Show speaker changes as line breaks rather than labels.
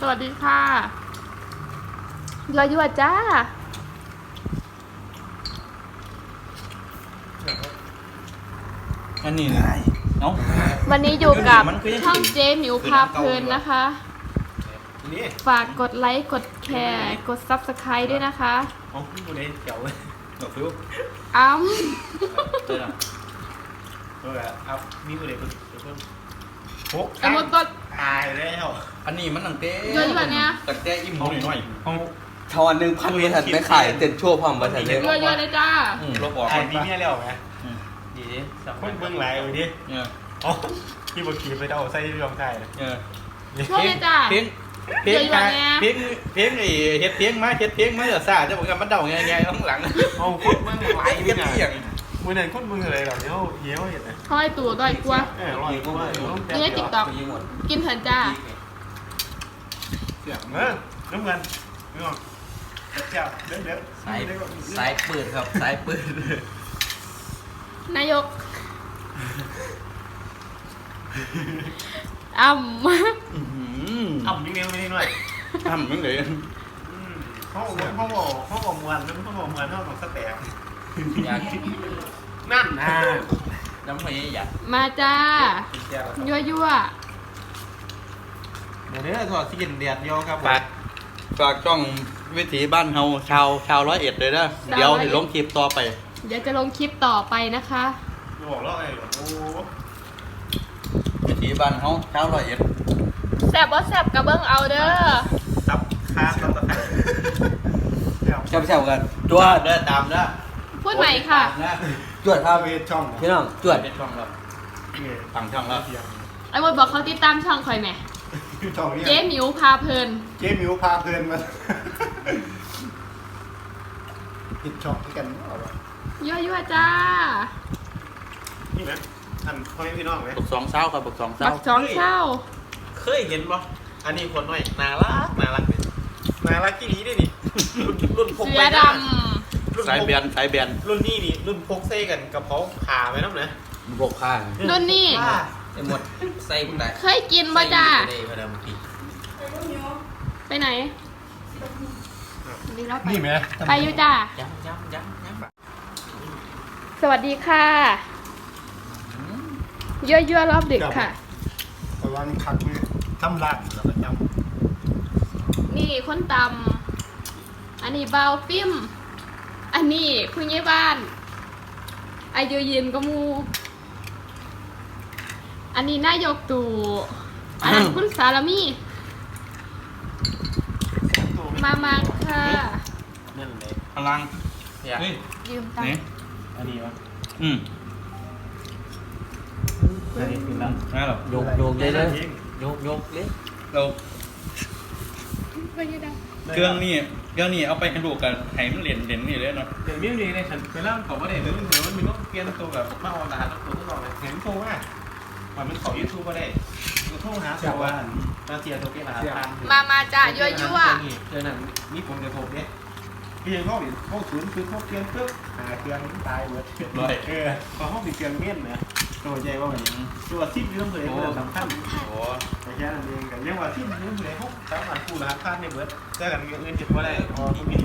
สวัสดีค่ะยอยวดจ้า
อันนี้เนาะ
วันนี้อยู่กับ
มันก็ยัง
ช่องเจหมิวพาเพลินนะคะ
นี่
ฝากกดไลค์ กดแชร์ กด Subscribe ด้วยนะคะ
ของพี่บุเรนเขียวเลย
ดอกฟิว
อ้ำ
ได้ละ
เออครับมีบุเรนเพิ่มหก
แต่มดก็
ตายแล้ว
อันนี้มันตั้งแต่
เยอะอยู่แบบเนี้ย
ตั้งแต่อิ่มหมูหน่อย
ห้อง
ทอนหนึ่งพันบริษัทไม่ขายเต็นชั่วพร้อมบริษัทเลย
เยอะๆเลยจ้า
ๆอืมลบออก
ตายปีนี้แล้วไง
อืม
ดีสักคนเบื้องไหลเลยดิ
เนี่ย
อ๋อพี่บุกีไปเอาใส่รองไทยเลย
เนี่ย
พวกเลยจ้า
เพียงเพียง
เดี๋ยวอยู่เนี่ย
เพียงเพียงไอ้เฮ็ดเพียงมาเฮ็ดเพียงมาเดี๋ยวซ่าจะบอกกันมันเดาไงไงข้างหลัง
เอาคนเบื้องไหล
เพีย
นี่
ง
นะ
เพียง
มือนั้นคนเบื้องอะไรเหล่านี้เขาเหี้ยวเห็นไหม
ห้อยตู่ด้อยกลัว
เออลอยกูว่า
นี่ให้ติ๊กต็อกกินเถินจ้า
เออน้ำเงินไม่ออกเจ้าเด็ดเด็ด
สายสายปืดครับสายปืด
นายกอ้ำ
อื้อหือ
อ่ำยิ่งเร็วไม่ได้หน่อย
ทำยังไง
เขาเขาบอกเขาบอกมวนแล้วเขาบอกมวนเขาบอกสแตม
อยาก
นั่นนะ
น้ำพยอยาก
มาจ้า
เดี๋ยว
ยั่วยั่ว
เดี๋ยวถอดสีเดียดโยครับ
ฝากฝากช่องวิถีบ้านเฮาชาวชาวร้อยเอ็ดเลยนะเดี๋ยวลงคลิปต่อไป
เดี๋ยวจะลงคลิปต่อไปนะคะ
บอกแล้วไอ้โอ้
วิถีบ้านเฮาชาวร้อยเอ็ด
แซบว่าแซบกระเบื้องเอาเด้อ
ซับค้าซับตะไคร้เดี๋ยว
แช่แช่กันจ
ตัว
วด
เดินตามนะ
พูดใหม่ค่ะ
นะ
จวดครับ
เวทช่อง
พี่น้องจวด
เป็นช่องแล้ว
เนี่ย
ฝั่งช่องแล้ว
ไอ้บดบอกเขาติดตามช่องคอยแหม่
ช่องนี้
เจ๊หมิวพาเพลิน
เจ๊มิวพาเพลินมาผิดช่องกันเอาวะ
ยั่วยั่วจ้า
นี่ไหมท่านพ่อแม่พี่น้องไหม
บุกสองเช้าครับบุกสองเช้า
บักสองเช่า
เคยเห็นปะอันนี้คนหน่อยน่ารักน่ารักเลยน่ารักกี่นี้ด้วยนี่รุ่นรุ่นพก
เสื
ไป
อด
นะรุ่น
สาย
พก
แบนสายแบน
รุ่นนี้นี่รุ่นพกเซ่กันกับเขาขาไปน้ำนะ
บกข้างำ
รุ่นนี้
ไอ้หมดใส่บุได้
เคยกินบ่จ้า
ได้มาดามพี่
ไปไหนดีแล้วไป
นี่ไหม
ไปอยู่จ้า
ย้ำย้ำย้ำย้ำ
สวัสดีค่ะยั่วยั่วรอบดึกค่ะ
ระวังคักมือทำลาดแล้วก็จ
นี่คนตำอันนี้เบาฟิล์ม อันนี้ผู้ใหญ่บ้าน อายุยืนก็มู อันนี้นายกตู่อันนั้นคุณสารมีำมามาค่ะ
นั่นเลย
พลัง
อยาก
นี่
ยืมตัง
นี่
ค์
อันนี้วะ
อืม
อันนี้คือนั่น
นั่นหรอ
โยกโยกเลยเลยโยกโยกเลย
เรา
ไปยังค์
เครื่องนี่เครื่องนี่เอาไปให้ลูกกันให้มันเหรียญเหรียญนี่เลยเนาะ
เดี๋ยวมีนี่ในฉันไปเล่าของว่าเดี๋ยวเดี๋ยวมันมีต้องเปลี่ยนตัวแบบมาออนไลน์แล้วตัวทดลองเลยเห็นโทรว่ามันเป็นของยูทูบก็ได้ก็โทรหาตัวมาเสียตัวเกี่ยวกับทาง
มามาจ้ายั่วยั่ว
เจอหนังนี่ผมจะโทรเนี่ยเพียังเข้าดิเข้าศูนย์คือเข้าเกียนปึ๊บหาเกียนตายหมดเออพอเข้าติดเกียนเมี่ยนนะตัวใจว่ามันยังตัวซิปยืมเลยก็สำคัญ
โอ้
แต่แค่นั้นเองกันยังว่าซิปยืมเลยเขาสามารถกู้รหัสผ่านในเบิร์ดแต่กันเงินเงินเก็บไว้ได้พอมีมี